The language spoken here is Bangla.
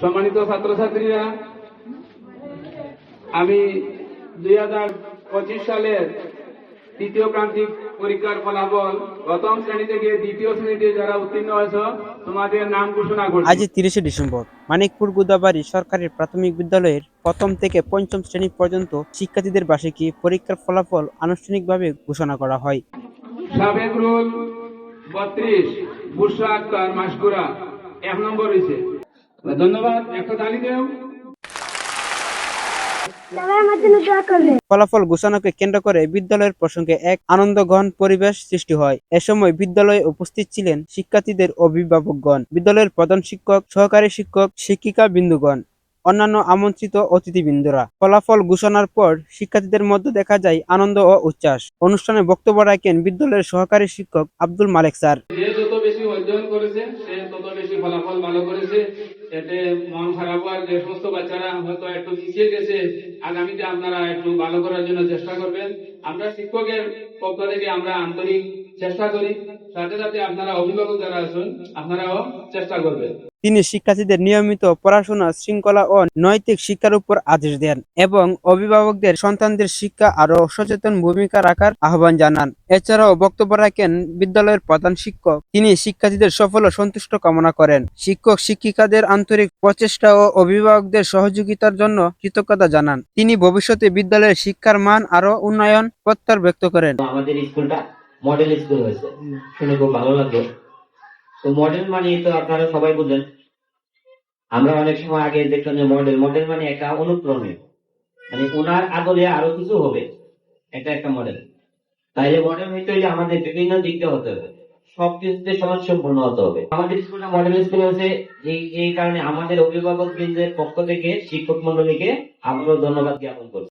সম্মানিত ছাত্রছাত্রীরা আমি দুই হাজার পঁচিশ সালের তৃতীয় প্রান্তিক পরীক্ষার ফলাফল প্রথম শ্রেণি থেকে দ্বিতীয় শ্রেণীতে যারা উত্তীর্ণ হয়েছ তোমাদের নাম ঘোষণা করছি। আজ তিরিশে ডিসেম্বর। মানিকপুর গুদাবাড়ি সরকারি প্রাথমিক বিদ্যালয়ের প্রথম থেকে পঞ্চম শ্রেণি পর্যন্ত শিক্ষার্থীদের বার্ষিকী পরীক্ষার ফলাফল আনুষ্ঠানিকভাবে ঘোষণা করা হয়। সাবেক রুল বত্রিশ বুসরা আক্তার মাসকুরা এক নম্বর হয়েছে ধন্যবাদ একটা তালি দেও। ফলাফল ঘোষণাকে কেন্দ্র করে বিদ্যালয়ের প্রসঙ্গে এক আনন্দঘন পরিবেশ সৃষ্টি হয়। এ সময় বিদ্যালয়ে উপস্থিত ছিলেন শিক্ষার্থীদের অভিভাবকগণ বিদ্যালয়ের প্রধান শিক্ষক সহকারী শিক্ষক শিক্ষিকা বিন্দুগণ অন্যান্য আমন্ত্রিত অতিথিবৃন্দরা। ফলাফল ঘোষণার পর শিক্ষার্থীদের মধ্যে দেখা যায় আনন্দ ও উচ্ছ্বাস। অনুষ্ঠানে বক্তব্য রাখেন বিদ্যালয়ের সহকারী শিক্ষক আব্দুল মালেক স্যার। যত বেশি অধ্যয়ন করেছে ফলাফল ভালো করেছে, এতে মন খারাপ হওয়ার যে সমস্ত বাচ্চারা হয়তো একটু পিছিয়ে গেছে, আগামীতে আপনারা একটু ভালো করার জন্য চেষ্টা করবেন। আমরা শিক্ষকের পক্ষ থেকে আমরা আন্তরিক চেষ্টা করি। সাথে সাথে আপনারা অভিভাবক যারা আছেন আপনারাও চেষ্টা করবেন। তিনি শিক্ষার্থীদের নিয়মিত পড়াশোনা শৃঙ্খলা ও নৈতিক শিক্ষার উপর আদেশ দেন এবং অভিভাবকদের সন্তানদের শিক্ষা আরও সচেতন ভূমিকা রাখার আহ্বান জানান। এছাড়াও বক্তব্য রাখেন বিদ্যালয়ের প্রধান শিক্ষক। তিনি শিক্ষার্থীদের সফল ও সন্তুষ্ট কামনা করেন। শিক্ষক শিক্ষিকাদের আন্তরিক প্রচেষ্টা ও অভিভাবকদের সহযোগিতার জন্য কৃতজ্ঞতা জানান। তিনি ভবিষ্যতে বিদ্যালয়ের শিক্ষার মান আরও উন্নয়ন প্রত্যাশা ব্যক্ত করেন। আমাদের স্কুলটা মডেল স্কুল হয়েছে। শুনে খুব ভালো লাগল। তো মডেল মানে তো আপনারা সবাই বুঝেন। আমরা অনেক সময় আগে দেখলাম যে মডেল মডেল মানে একটা অনুপ্রণয় মানে ওনার আদলে আরও কিছু হবে। এটা একটা মডেল তাইলে মডেল হইতে হইলে আমাদের বিভিন্ন দিক দিয়ে হতে হবে। সব কিছুতে সমাজ সম্পূর্ণ হতে হবে। আমাদের স্কুলটা মডেল স্কুল হয়েছে। এই এই কারণে আমাদের অভিভাবক বৃন্দের পক্ষ থেকে শিক্ষক মন্ডলীকে আবারও ধন্যবাদ জ্ঞাপন করছি।